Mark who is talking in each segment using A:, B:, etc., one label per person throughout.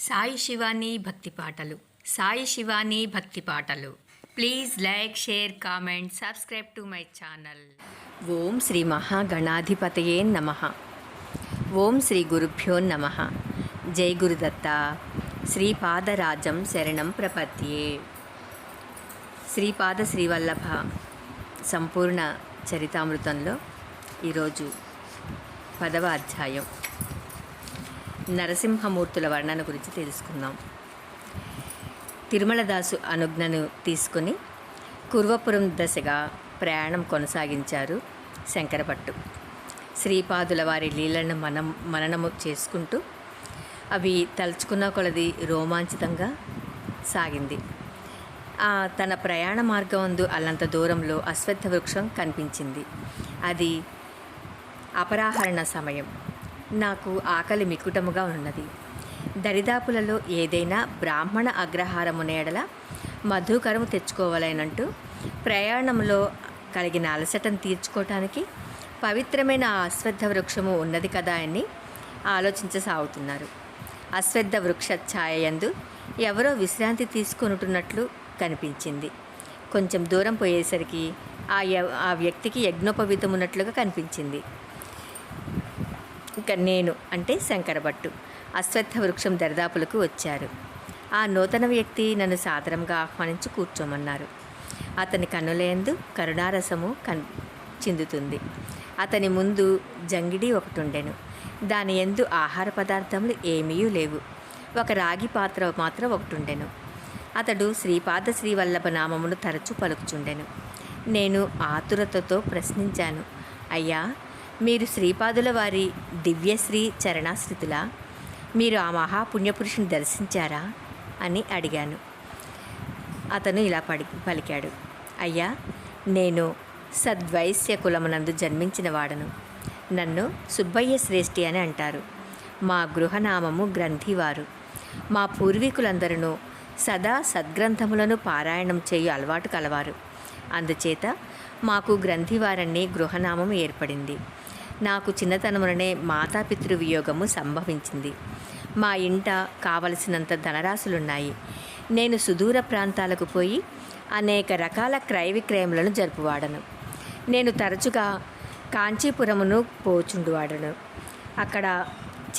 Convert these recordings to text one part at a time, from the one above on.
A: సాయి శివాని భక్తి పాటలు. సాయి శివాని భక్తి పాటలు. Please like share comment subscribe to my channel. ఓం శ్రీ మహాగణాధిపతయే నమ. ఓం శ్రీ గురుభ్యో నమ. జై గురుదత్త. శ్రీపాదరాజం శరణం ప్రపత్యే శ్రీపాద శ్రీవల్లభ సంపూర్ణ చరితామృతంలో ఈరోజు పదవ అధ్యాయం. నరసింహమూర్తుల వర్ణన గురించి తెలుసుకుందాం. తిరుమలదాసు అనుజ్ఞను తీసుకుని కుర్వపురం దశగా ప్రయాణం కొనసాగించారు శంకరపట్టు శ్రీపాదుల వారి లీలను మనం మననము చేసుకుంటూ అవి తలుచుకున్న కొలది రోమాంచితంగా సాగింది. ఆ తన ప్రయాణ మార్గమందు అల్లంత దూరంలో అశ్వత్థ వృక్షం కనిపించింది. అది అపరాహరణ సమయం. నాకు ఆకలి మికుటముగా ఉన్నది. దరిదాపులలో ఏదైనా బ్రాహ్మణ అగ్రహారము నేడల మధుకరము తెచ్చుకోవాలనంటూ ప్రయాణంలో కలిగిన అలసటను తీర్చుకోవటానికి పవిత్రమైన ఆ అశ్వత్థ వృక్షము ఉన్నది కదా అని ఆలోచించసాగుతున్నారు. అశ్వత్థ వృక్ష ఛాయయందు ఎవరో విశ్రాంతి తీసుకొనుటున్నట్లు కనిపించింది. కొంచెం దూరం పోయేసరికి ఆ య- ఆ వ్యక్తికి యజ్ఞోపవీతం ఉన్నట్లుగా కనిపించింది. ఇక నేను అంటే శంకరభట్టు. అశ్వత్థ వృక్షం దరిదాపులకు వచ్చారు. ఆ నూతన వ్యక్తి నన్ను సాదరంగా ఆహ్వానించి కూర్చోమన్నారు. అతని కన్నులందు కరుణారసము కన్ చిందుతుంది. అతని ముందు జంగిడి ఒకటి ఉండెను దాని ఎందు ఆహార పదార్థములు ఏమీ లేవు. ఒక రాగి పాత్ర మాత్రం ఒకటి ఉండెను అతడు శ్రీపాద శ్రీవల్లభ నామమును తరచూ పలుకుచుండెను. నేను ఆతురతతో ప్రశ్నించాను. అయ్యా మీరు శ్రీపాదుల వారి దివ్యశ్రీ చరణాశ్రితుల? మీరు ఆ మహాపుణ్యపురుషుని దర్శించారా? అని అడిగాను. అతను ఇలా పడి పలికాడు. అయ్యా నేను సద్వైశ్య కులమునందు జన్మించిన వాడను. నన్ను సుబ్బయ్య శ్రేష్ఠి అని అంటారు. మా గృహనామము గ్రంథివారు. మా పూర్వీకులందరూ సదా సద్గ్రంథములను పారాయణం చేయు అలవాటు కలవారు. అందుచేత మాకు గ్రంథివారని గృహనామం ఏర్పడింది. నాకు చిన్నతనముననే మాతాపితృ వియోగము సంభవించింది. మా ఇంట కావలసినంత ధనరాశులున్నాయి. నేను సుదూర ప్రాంతాలకు పోయి అనేక రకాల క్రయ విక్రయములను జరుపువాడను. నేను తరచుగా కాంచీపురమును పోచుండువాడను. అక్కడ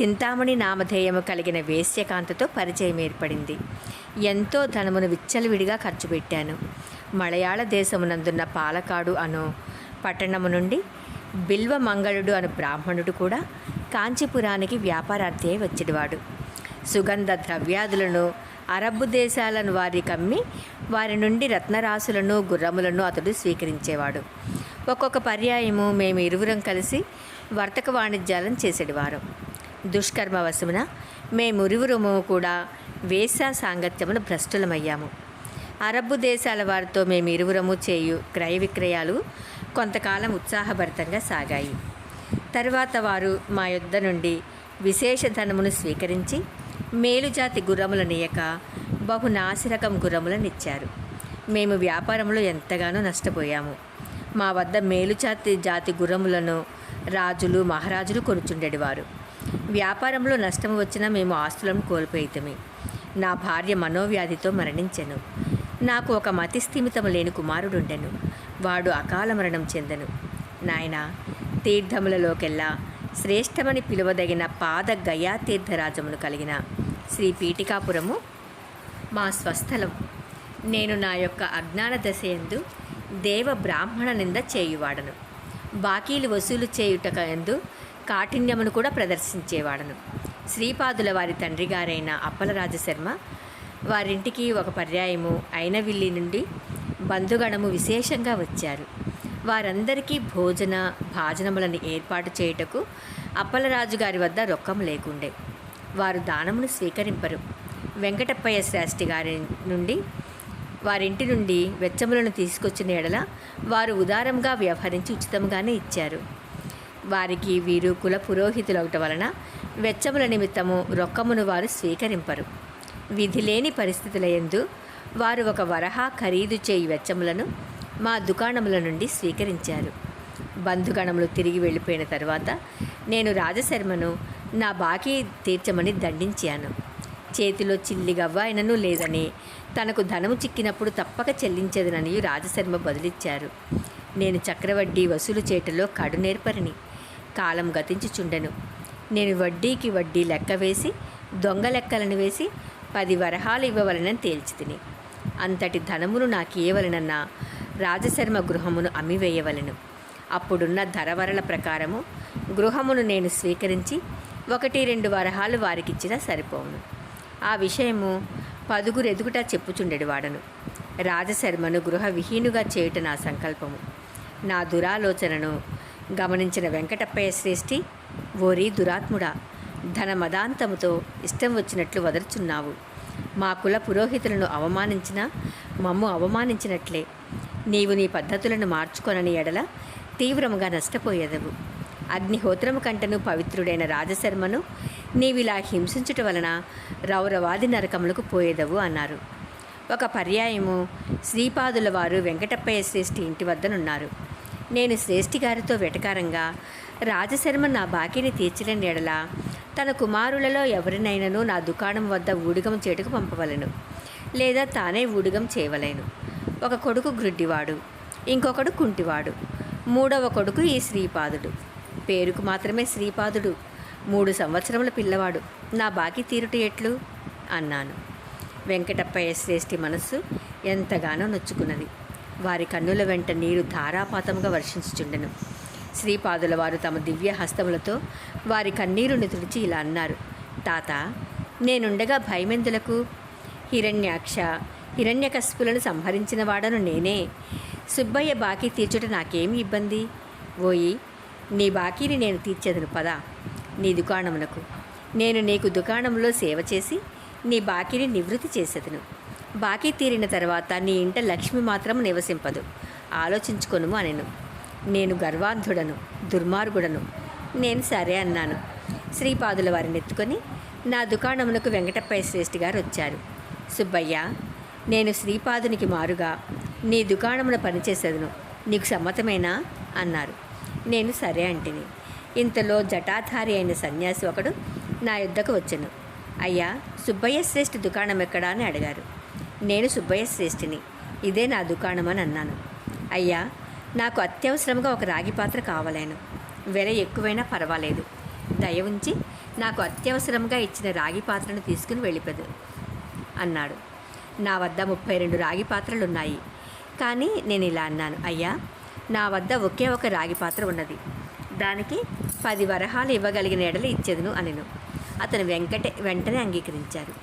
A: చింతామణి నామధేయము కలిగిన వేశ్యకాంతతో పరిచయం ఏర్పడింది. ఎంతో ధనమును విచ్చలవిడిగా ఖర్చు పెట్టాను మలయాళ దేశమునందున్న పాలకాడు అను పట్టణము నుండి బిల్వమంగళుడు అను బ్రాహ్మణుడు కూడా కాంచీపురానికి వ్యాపారార్థి వచ్చేవాడు సుగంధ ద్రవ్యాదులను అరబ్బు దేశాలను వారి కమ్మి వారి నుండి రత్నరాశులను గుర్రములను అతడు స్వీకరించేవాడు. ఒక్కొక్క పర్యాయము మేము ఇరువురం కలిసి వర్తక వాణిజ్యాలను చేసేవారు దుష్కర్మ వశమున మేమురివురము కూడా వేశ్యా సాంగత్యమును భ్రష్టులమయ్యాము. అరబ్బు దేశాల వారితో మేము ఇరువురము చేయు క్రయ విక్రయాలు కొంతకాలం ఉత్సాహభరితంగా సాగాయి. తరువాత వారు మా యొద్ద నుండి విశేష ధనమును స్వీకరించి మేలుజాతి గుర్రముల నీయక బహు నాసిరకం గుర్రములనిచ్చారు మేము వ్యాపారంలో ఎంతగానో నష్టపోయాము. మా వద్ద మేలుజాతి జాతి గుర్రములను రాజులు మహారాజులు కొనుచుండేవారు వ్యాపారంలో నష్టం వచ్చినా మేము ఆస్తులను కోల్పోయితమే. నా భార్య మనోవ్యాధితో మరణించెను. నాకు ఒక మతి స్థిమితము లేని కుమారుడుండెను. వాడు అకాల మరణం చెందను. నాయన తీర్థములలోకెల్లా శ్రేష్టమని పిలువదగిన పాద గయా తీర్థరాజమును కలిగిన శ్రీ పీఠికాపురము మా స్వస్థలం. నేను నా యొక్క అజ్ఞాన దశయందు దేవ బ్రాహ్మణ నింద చేయువాడను. బాకీలు వసూలు చేయుటక ఎందు కాఠిన్యమును కూడా ప్రదర్శించేవాడను. శ్రీపాదుల వారి తండ్రి గారైన అప్పలరాజశర్మ వారింటికి ఒక పర్యాయము అయినవిల్లి నుండి బంధుగణము విశేషంగా వచ్చారు. వారందరికీ భోజన భాజనములను ఏర్పాటు చేయుటకు అప్పలరాజు గారి వద్ద రొక్కం లేకుండే. వారు దానమును స్వీకరింపరు. వెంకటప్పయ్య శాస్త్రి గారి నుండి వారింటి నుండి వెచ్చములను తీసుకొచ్చిన ఎడల వారు ఉదారంగా వ్యవహరించి ఉచితంగానే ఇచ్చారు. వారికి వీరు కుల పురోహితులు వలన వెచ్చముల నిమిత్తము రొక్కమును వారు స్వీకరింపరు. విధి లేని పరిస్థితుల యందు వారు ఒక వరహా ఖరీదు చేయి వెచ్చములను మా దుకాణముల నుండి స్వీకరించారు. బంధుగణములు తిరిగి వెళ్ళిపోయిన తర్వాత నేను రాజశర్మను నా బాకీ తీర్చమని దండించాను. చేతిలో చిల్లి గవ్వ అయినను లేదని తనకు ధనము చిక్కినప్పుడు తప్పక చెల్లించేదనని రాజశర్మ బదులిచ్చారు. నేను చక్రవడ్డీ వసూలు చేయటంలో కడు నేర్పరిని కాలం గతించుచుండెను. నేను వడ్డీకి వడ్డీ లెక్క వేసి దొంగ లెక్కలను వేసి పది వరహాలు ఇవ్వవలనని తేల్చి తిని అంతటి ధనమును నాకు రాజశర్మ గృహమును అమ్మివేయవలెను. అప్పుడున్న ధరవరల ప్రకారము గృహమును నేను స్వీకరించి ఒకటి రెండు వరహాలు వారికిచ్చినా సరిపోవును. ఆ విషయము పదుగురు ఎదుగుట చెప్పుచుండెడు వాడను. రాజశర్మను గృహ విహీనుగా చేయుట నా సంకల్పము. నా దురాలోచనను గమనించిన వెంకటప్పయ్య శ్రేష్ఠి ఓరి దురాత్ముడా ధన మదాంతముతో ఇష్టం వచ్చినట్లు వదలుచున్నావు మా కుల పురోహితులను అవమానించిన మమ్ము అవమానించినట్లే. నీవు నీ పద్ధతులను మార్చుకొనని ఎడల తీవ్రముగా నష్టపోయేదవు. అగ్నిహోత్రము కంటను పవిత్రుడైన రాజశర్మను నీవిలా హింసించుట వలన రౌరవాది నరకములకు పోయేదవు అన్నారు. ఒక పర్యాయము శ్రీపాదుల వారు వెంకటప్పయ్య శ్రేష్ఠి ఇంటి వద్దనున్నారు. నేను శ్రేష్ఠి గారితో వెటకారంగా రాజశర్మ నా బాకీని తీర్చలేని ఎడలా తన కుమారులలో ఎవరినైనాను నా దుకాణం వద్ద ఊడిగం చేటుకు పంపవలను లేదా తానే ఊడిగం చేయవలేను. ఒక కొడుకు గ్రుడ్డివాడు ఇంకొకడు కుంటివాడు మూడవ కొడుకు ఈ శ్రీపాదుడు. పేరుకు మాత్రమే శ్రీపాదుడు మూడు సంవత్సరముల పిల్లవాడు. నా బాకీ తీరుట ఎట్లు? అన్నాను. వెంకటప్పయ్య శ్రేష్ఠి మనస్సు ఎంతగానో నొచ్చుకున్నది. వారి కన్నుల వెంట నీరు ధారాపాతముగా వర్షించుచుండెను. శ్రీపాదుల వారు తమ దివ్య హస్తములతో వారి కన్నీరుని తుడిచి ఇలా అన్నారు తాత నేనుండగా భయమెందులకు? హిరణ్యాక్ష హిరణ్యకశిపులను సంహరించిన వాడను నేనే. సుబ్బయ్య బాకీ తీర్చుట నాకేమి ఇబ్బంది? ఓయి నీ బాకీని నేను తీర్చేదను పదా. నీ దుకాణమునకు. నేను నీకు దుకాణంలో సేవ చేసి నీ బాకీని నివృత్తి చేసేదను. బాకీ తీరిన తర్వాత నీ ఇంట లక్ష్మి మాత్రం నివసింపదు. ఆలోచించుకొనుము అనెను. నేను గర్వాంధుడను దుర్మార్గుడను. నేను సరే అన్నాను. శ్రీపాదుల వారిని ఎత్తుకొని నా దుకాణమునకు వెంకటప్పయ్య శ్రేష్ఠి గారు వచ్చారు. సుబ్బయ్య నేను శ్రీపాదునికి మారుగా నీ దుకాణమున పనిచేసేదను నీకు సమ్మతమేనా? అన్నారు. నేను సరే అంటిని. ఇంతలో జటాధారి అయిన సన్యాసి ఒకడు నా యుద్ధకు వచ్చాను. అయ్యా సుబ్బయ్య శ్రేష్ఠి దుకాణం ఎక్కడా? అని అడిగారు. నేను సుబ్బయ్య శ్రేష్ఠిని. ఇదే నా దుకాణం అని అన్నాను. అయ్యా నాకు అత్యవసరంగా ఒక రాగి పాత్ర కావలేను. వెల ఎక్కువైనా పర్వాలేదు. దయ ఉంచి నాకు అత్యవసరంగా ఇచ్చిన రాగి పాత్రను తీసుకుని వెళ్ళిపోదు అన్నాడు. నా వద్ద ముప్పై రెండు రాగి పాత్రలు ఉన్నాయి కానీ నేను ఇలా అన్నాను అయ్యా నా వద్ద ఒకే ఒక రాగి పాత్ర ఉన్నది. దానికి పది వరహాలు ఇవ్వగలిగిన ఎడలు ఇచ్చేదును అనెను. అతను వెంకటే వెంటనే అంగీకరించారు.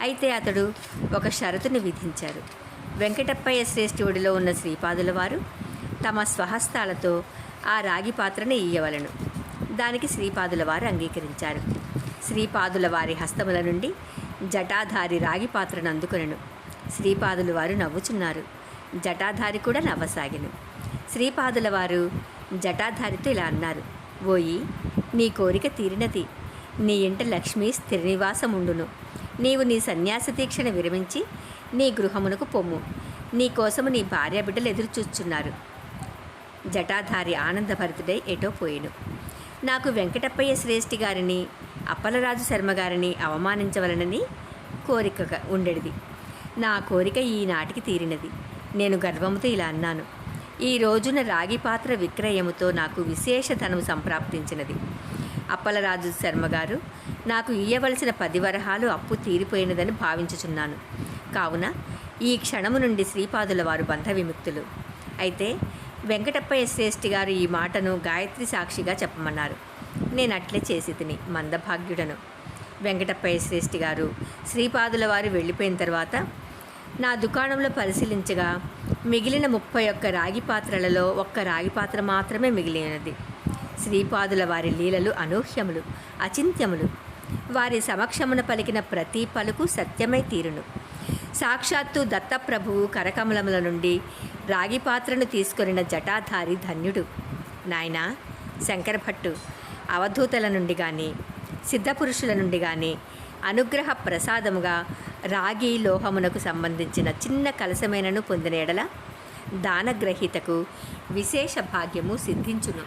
A: అయితే అతడు ఒక షరతును విధించారు. వెంకటప్పయ్య శ్రేష్ఠుడిలో ఉన్న శ్రీపాదుల వారు తమ స్వహస్తాలతో ఆ రాగి పాత్రని ఇయ్యవలను. దానికి శ్రీపాదుల వారు అంగీకరించారు. శ్రీపాదుల వారి హస్తముల నుండి జటాధారి రాగి పాత్రను అందుకునను. శ్రీపాదుల వారు నవ్వుచున్నారు. జటాధారి కూడా నవ్వసాగిను. శ్రీపాదుల వారు జటాధారితో ఇలా అన్నారు ఓయి నీ కోరిక తీరినది. నీ ఇంట లక్ష్మి స్థిర నివాసముండును నీవు నీ సన్యాస దీక్షణ విరమించి నీ గృహమునకు పొమ్ము. నీ కోసము నీ భార్య బిడ్డలు ఎదురుచూచున్నారు. జటాధారి ఆనందభరితుడై ఎటో పోయేను. నాకు వెంకటప్పయ్య శ్రేష్ఠి గారిని అప్పలరాజు శర్మ గారిని అవమానించవలనని కోరిక ఉండేది. నా కోరిక ఈనాటికి తీరినది. నేను గర్వముతో ఇలా అన్నాను. ఈ రోజున రాగి పాత్ర విక్రయముతో నాకు విశేష ధనం సంప్రాప్తించినది. అప్పలరాజు శర్మ గారు నాకు ఇయ్యవలసిన పది వరహాలు అప్పు తీరిపోయినదని భావించుచున్నాను. కావున ఈ క్షణము నుండి శ్రీపాదుల వారు బంధ విముక్తులు అయితే వెంకటప్పయ్య శ్రేష్ఠి గారు ఈ మాటను గాయత్రి సాక్షిగా చెప్పమన్నారు. నేను అట్లే చేసి తిని మందభాగ్యుడను. వెంకటప్పయ్య శ్రేష్ఠి గారు శ్రీపాదుల వారు వెళ్ళిపోయిన తర్వాత నా దుకాణంలో పరిశీలించగా మిగిలిన ముప్పై ఒక్క రాగి పాత్రలలో ఒక్క రాగి పాత్ర మాత్రమే మిగిలినది. శ్రీపాదుల వారి లీలలు అనూహ్యములు అచింత్యములు. వారి సమక్షమున పలికిన ప్రతి పలుకు సత్యమై తీరును. సాక్షాత్తు దత్తప్రభువు కరకమలముల నుండి రాగి పాత్రను తీసుకొనిన జటాధారి ధన్యుడు. నాయన శంకరభట్టు అవధూతల నుండి కానీ సిద్ధపురుషుల నుండి కానీ అనుగ్రహ ప్రసాదముగా రాగి లోహమునకు సంబంధించిన చిన్న కలసమైనను పొందిన ఎడల దానగ్రహీతకు విశేష భాగ్యము సిద్ధించును.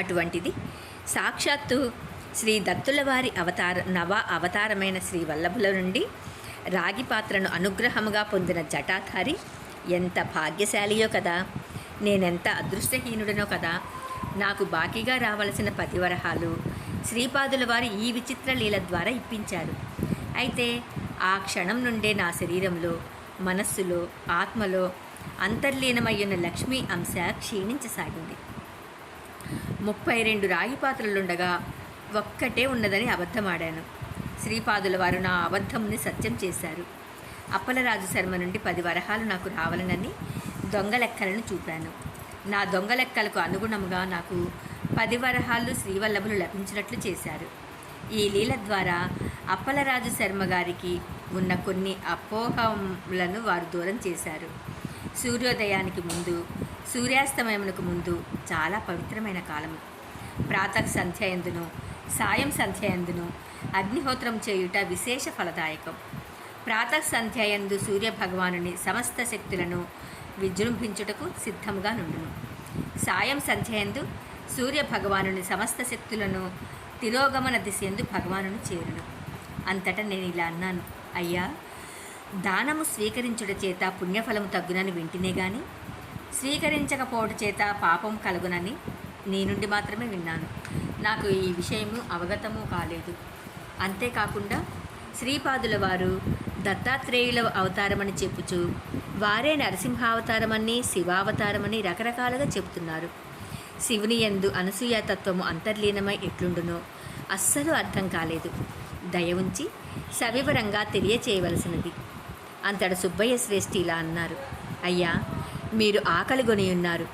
A: అటువంటిది సాక్షాత్తు శ్రీ దత్తుల వారి అవతార నవ అవతారమైన శ్రీ వల్లభుల నుండి రాగి పాత్రను అనుగ్రహముగా పొందిన జటాధారి ఎంత భాగ్యశాలియో కదా. నేనెంత అదృష్టహీనుడనో కదా. నాకు బాకీగా రావలసిన పతివరహాలు శ్రీపాదుల వారు ఈ విచిత్ర లీల ద్వారా ఇప్పించారు. అయితే ఆ క్షణం నుండే నా శరీరంలో మనస్సులో ఆత్మలో అంతర్లీనమయ్యున్న లక్ష్మీ అంశ క్షీణించసాగింది. ముప్పై రెండు రాగి పాత్రలుండగా ఒక్కటే ఉన్నదని అబద్ధమాడాను. శ్రీపాదుల వారు నా అబద్ధముని సత్యం చేశారు. అప్పలరాజు శర్మ నుండి పది వరహాలు నాకు రావాలనని దొంగ లెక్కలను చూపాను. నా దొంగ లెక్కలకు అనుగుణంగా నాకు పది వరహాలు శ్రీవల్లభులు లభించినట్లు చేశారు. ఈ లీల ద్వారా అప్పలరాజు శర్మ గారికి ఉన్న కొన్ని అపోహములను వారు దూరం చేశారు. సూర్యోదయానికి ముందు సూర్యాస్తమయమునకు ముందు చాలా పవిత్రమైన కాలము. ప్రాతః సంధ్య ఎందును సాయం సంధ్యయందును అగ్నిహోత్రం చేయుట విశేష ఫలదాయకం. ప్రాతః సంధ్య ఎందు సూర్య భగవానుని సమస్త శక్తులను విజృంభించుటకు సిద్ధముగా నుండును. సాయం సంధ్యయందు సూర్య భగవానుని సమస్త శక్తులను తిరోగమన దిశ ఎందు భగవానుని చేరును. అంతటా నేను ఇలా అన్నాను అయ్యా దానము స్వీకరించుట చేత పుణ్యఫలము తగ్గునని వింటినే గాని? స్వీకరించకపోవట చేత పాపం కలుగునని నీ నుండి మాత్రమే విన్నాను. నాకు ఈ విషయము అవగతము కాలేదు. అంతేకాకుండా శ్రీపాదుల వారు దత్తాత్రేయుల అవతారమని చెప్పుచు వారే నరసింహావతారమని శివావతారమని రకరకాలుగా చెబుతున్నారు. శివుని యందు అనసూయ తత్వము అంతర్లీనమై ఎట్లుండునో అస్సలు అర్థం కాలేదు. దయ ఉంచి సవివరంగా తెలియచేయవలసినది. అంతట సుబ్బయ్య శ్రేష్ఠి ఇలా అన్నారు అయ్యా మీరు ఆకలిగొని ఉన్నారు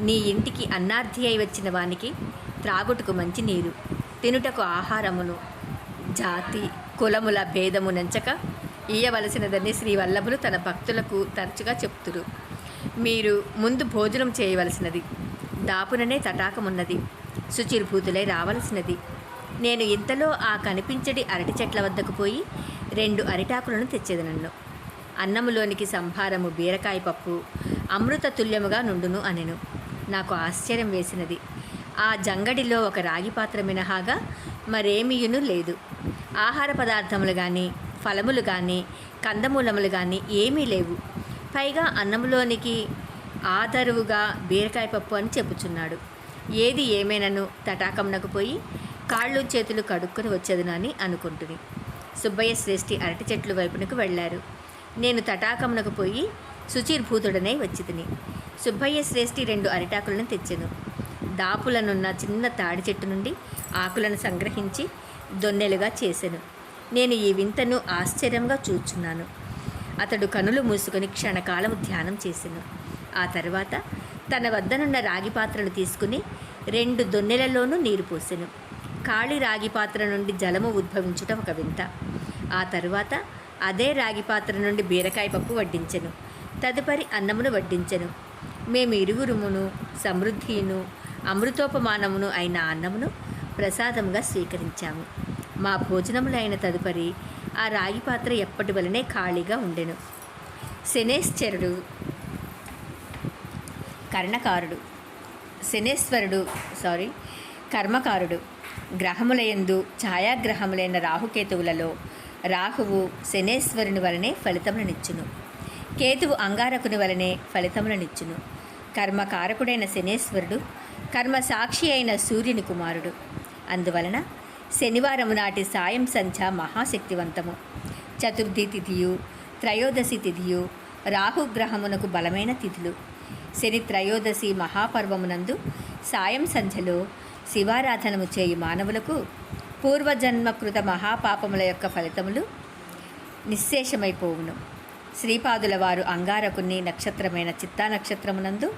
A: నీ ఇంటికి అన్నార్థి అయి వచ్చిన వానికి త్రాగుటకు మంచి నీరు. తినుటకు ఆహారమును జాతి కులముల భేదము నంచక ఇయ్యవలసినదని శ్రీ వల్లభులు తన భక్తులకు తరచుగా చెప్తురు. మీరు ముందు భోజనం చేయవలసినది. దాపుననే తటాకమున్నది. శుచిర్భూతులై రావలసినది. నేను ఇంతలో ఆ కనిపించడి అరటి చెట్ల వద్దకు పోయి రెండు అరిటాకులను తెచ్చేది నన్ను. అన్నములోనికి సంభారము బీరకాయ పప్పు అమృత తుల్యముగా నుండును అనెను. నాకు ఆశ్చర్యం వేసినది. ఆ జంగడిలో ఒక రాగి పాత్ర మినహాగా మరేమీయును లేదు. ఆహార పదార్థములు కానీ ఫలములు కానీ కందమూలములు కానీ ఏమీ లేవు. పైగా అన్నములోనికి ఆదరువుగా బీరకాయ పప్పు అని చెప్పుచున్నాడు. ఏది ఏమైనను తటాకమునకు పోయి కాళ్ళు చేతులు కడుక్కొని వచ్చేదనని అనుకుంటుంది సుబ్బయ్య శ్రేష్ఠి అరటి చెట్లు వైపునకు వెళ్ళారు. నేను తటాకమునకు పోయి శుచిర్భూతుడనై వచ్చి తిని సుబ్బయ్య శ్రేష్ఠి రెండు అరిటాకులను తెచ్చెను. దాపులనున్న చిన్న తాడి చెట్టు నుండి ఆకులను సంగ్రహించి దొన్నెలుగా చేసెను. నేను ఈ వింతను ఆశ్చర్యంగా చూచున్నాను. అతడు కనులు మూసుకొని క్షణకాలము ధ్యానం చేశాను ఆ తర్వాత తన వద్దనున్న రాగి పాత్రను తీసుకుని రెండు దొన్నెలలోనూ నీరు పోసెను. ఖాళీ రాగి పాత్ర నుండి జలము ఉద్భవించుట ఒక వింత. ఆ తరువాత అదే రాగి పాత్ర నుండి బీరకాయ పప్పు వడ్డించెను. తదుపరి అన్నమును వడ్డించెను. మేము ఇరువురుమును సమృద్ధియును అమృతోపమానమును అయిన అన్నమును ప్రసాదముగా స్వీకరించాము. మా భోజనములైన తదుపరి ఆ రాగి పాత్ర ఎప్పటి వలనే ఖాళీగా ఉండెను. శనేశ్వరుడు కర్ణకారుడు శనేశ్వరుడు సారీ కర్మకారుడు గ్రహములయందు ఛాయాగ్రహములైన రాహుకేతువులలో రాహువు శనేశ్వరుని వలనే ఫలితములనిచ్చును. కేతువు అంగారకుని వలనే ఫలితములనిచ్చును. కర్మకారకుడైన శనేశ్వరుడు కర్మ సాక్షి అయిన సూర్యుని కుమారుడు. అందువలన శనివారము నాటి సాయం సంధ్య మహాశక్తివంతము. చతుర్థి తిథియు త్రయోదశి తిథియు రాహుగ్రహమునకు బలమైన తిథులు. శని త్రయోదశి మహాపర్వమునందు సాయం సంధ్యలో శివారాధనము చేయి మానవులకు పూర్వజన్మకృత మహాపాపముల యొక్క ఫలితములు నిశ్శేషమైపోవును. శ్రీపాదుల వారు అంగారకుని నక్షత్రమైన చిత్తా నక్షత్రమునందు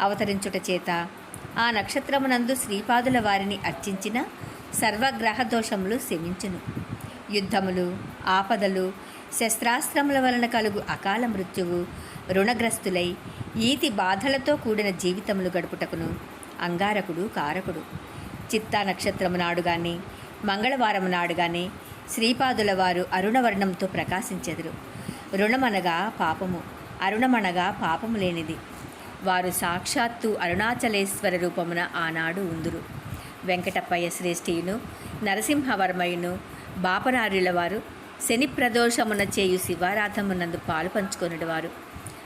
A: అవతరించుట చేత ఆ నక్షత్రమునందు శ్రీపాదుల వారిని అర్చించిన సర్వగ్రహ దోషములు శమించును. యుద్ధములు ఆపదలు శస్త్రాస్త్రముల వలన కలుగు అకాల మృత్యువు రుణగ్రస్తులై ఈతి బాధలతో కూడిన జీవితములు గడుపుటకును అంగారకుడు కారకుడు. చిత్తా నక్షత్రము నాడు కానీ మంగళవారం నాడు కానీ శ్రీపాదుల వారు అరుణవర్ణంతో ప్రకాశించెదరు. రుణమనగా పాపము అరుణమనగా పాపము లేనిది. వారు సాక్షాత్తు అరుణాచలేశ్వర రూపమున ఆనాడు ఉందురు. వెంకటప్పయ్య శ్రేష్ఠియును నరసింహవర్మయును బాపనార్యుల వారు శని ప్రదోషమున చేయు శివారాధమునందు పాలు పంచుకొనుడు వారు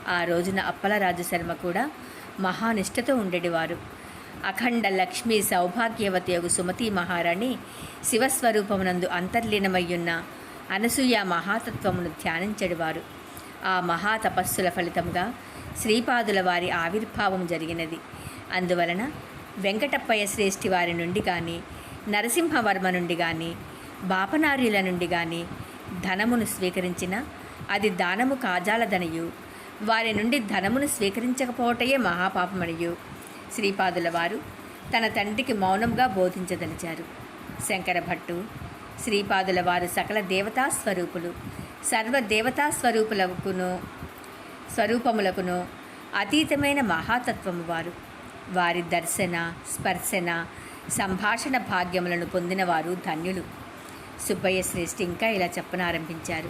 A: ఆ రోజున అప్పలరాజు శర్మ కూడా మహానిష్టతో ఉండేవారు అఖండ లక్ష్మీ సౌభాగ్యవతి యొక్క సుమతి మహారాణి శివస్వరూపమునందు అంతర్లీనమయ్యున్న అనసూయ మహాతత్వమును ధ్యానించడివారు. ఆ మహాతపస్సుల ఫలితంగా శ్రీపాదుల వారి ఆవిర్భావం జరిగినది. అందువలన వెంకటప్పయ్య శ్రేష్ఠి వారి నుండి కానీ నరసింహవర్మ నుండి కానీ బాపనార్యుల నుండి కానీ ధనమును స్వీకరించిన అది దానము కాజాలదనియు. వారి నుండి ధనమును స్వీకరించకపోవటయే మహాపాపమనియు. శ్రీపాదుల వారు తన తండ్రికి మౌనంగా బోధించదలిచారు. శంకరభట్టు శ్రీపాదుల వారు సకల దేవతా స్వరూపులు సర్వ దేవతా స్వరూపులకును స్వరూపములకును అతీతమైన మహాతత్వము వారు. వారి దర్శన స్పర్శన సంభాషణ భాగ్యములను పొందినవారు ధన్యులు. సుబ్బయ్య శ్రేష్ఠి ఇంకా ఇలా చెప్పనారంభించారు.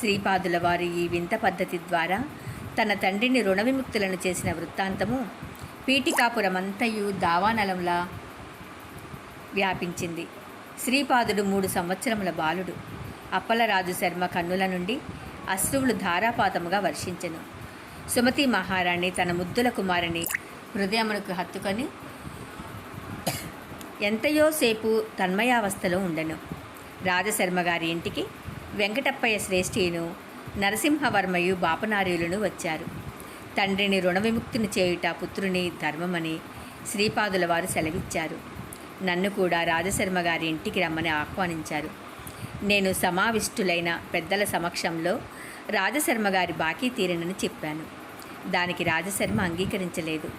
A: శ్రీపాదుల వారు ఈ వింత పద్ధతి ద్వారా తన తండ్రిని రుణ విముక్తులను చేసిన వృత్తాంతము పీఠికాపురమంతయు దావానలంలా వ్యాపించింది. శ్రీపాదుడు మూడు సంవత్సరముల బాలుడు. అప్పలరాజు శర్మ కన్నుల నుండి అశ్రువులు ధారాపాతముగా వర్షించెను. సుమతి మహారాణి తన ముద్దుల కుమారుని హృదయమునకు హత్తుకొని ఎంతయో సేపు తన్మయావస్థలో ఉండెను. రాజశర్మ గారి ఇంటికి వెంకటప్పయ్య శ్రేష్ఠియును నరసింహవర్మయు బాపనార్యులను వచ్చారు. తండ్రిని రుణ విముక్తిని చేయుట పుత్రుని ధర్మమని శ్రీపాదుల వారు సెలవిచ్చారు. నన్ను కూడా రాజశర్మ గారి ఇంటికి రమ్మని ఆహ్వానించారు. నేను సమావిష్టులైన పెద్దల సమక్షంలో రాజశర్మ గారి బాకీ తీరనని చెప్పాను. దానికి రాజశర్మ అంగీకరించలేదు.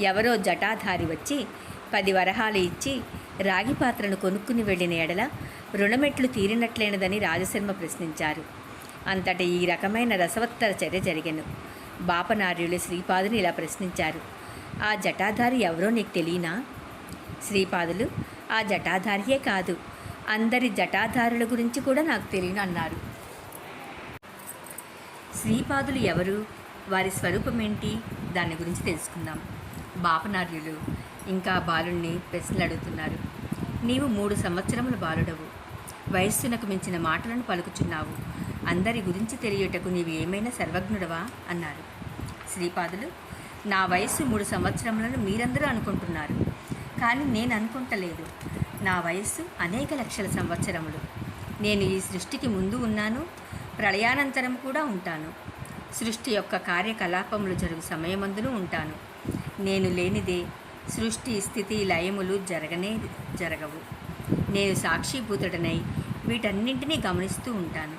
A: ఎవరో జటాధారి వచ్చి పది వరహాలు ఇచ్చి రాగి పాత్రను కొనుక్కుని వెళ్ళిన ఎడల రుణమెట్లు తీరినట్లేనదని రాజశర్మ ప్రశ్నించారు. అంతట ఈ రకమైన రసవత్తర చర్య జరిగాను. బాపనార్యులు శ్రీపాదుని ఇలా ప్రశ్నించారు. ఆ జటాధారి ఎవరో నీకు తెలియనా? శ్రీపాదులు ఆ జటాధారియే కాదు. అందరి జటాధారుల గురించి కూడా నాకు తెలియను అన్నారు. శ్రీపాదులు ఎవరు? వారి స్వరూపం ఏంటి? దాని గురించి తెలుసుకుందాం. బాపనార్యులు ఇంకా బాలుణ్ణి ప్రశ్నలు అడుగుతున్నారు. నీవు మూడు సంవత్సరముల బాలుడవు. వయస్సునకు మించిన మాటలను పలుకుచున్నావు. అందరి గురించి తెలియటకు నీవు ఏమైనా సర్వజ్ఞుడవా? అన్నారు. శ్రీపాదులు నా వయస్సు మూడు సంవత్సరములను మీరందరూ అనుకుంటున్నారు. కానీ నేను అనుకుంటలేదు. నా వయస్సు అనేక లక్షల సంవత్సరములు. నేను ఈ సృష్టికి ముందు ఉన్నాను ప్రళయానంతరం కూడా ఉంటాను. సృష్టి యొక్క కార్యకలాపములు జరుగు సమయమందును ఉంటాను. నేను లేనిదే సృష్టి స్థితి లయములు జరగనే జరగవు. నేను సాక్షిభూతుడనై వీటన్నింటినీ గమనిస్తూ ఉంటాను.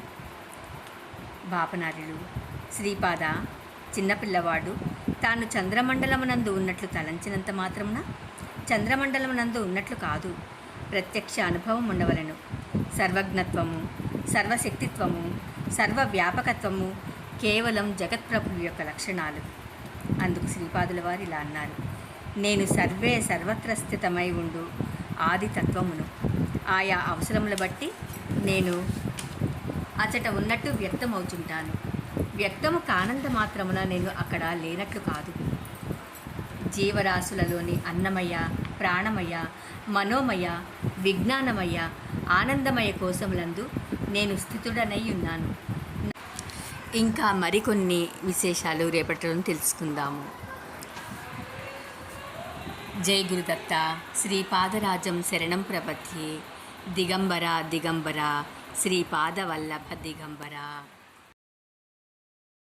A: బాపనారులు శ్రీపాద చిన్నపిల్లవాడు తాను చంద్రమండలమునందు ఉన్నట్లు తలంచినంత మాత్రమున? చంద్రమండలమునందు ఉన్నట్లు కాదు. ప్రత్యక్ష అనుభవం ఉండవలను. సర్వజ్ఞత్వము సర్వశక్తిత్వము సర్వవ్యాపకత్వము కేవలం జగత్ప్రభువు యొక్క లక్షణాలు. అందుకు శ్రీపాదుల వారు ఇలా అన్నారు. నేను సర్వే సర్వత్ర స్థితమై ఉండు ఆదితత్వమును. ఆయా అవసరముల బట్టి నేను అచట ఉన్నట్టు వ్యక్తమవుతుంటాను వ్యక్తము కానంత మాత్రమున నేను అక్కడ లేనట్లు కాదు. జీవరాశులలోని అన్నమయ ప్రాణమయ మనోమయ విజ్ఞానమయ ఆనందమయ కోసములందు నేను స్థితుడనై ఉన్నాను. ఇంకా మరికొన్ని విశేషాలు రేపటిలో తెలుసుకుందాము. జై గురుదత్త. శ్రీ పాదరాజం శరణం ప్రపథ్యే దిగంబర దిగంబర. శ్రీపాదవల్లభ దిగంబర.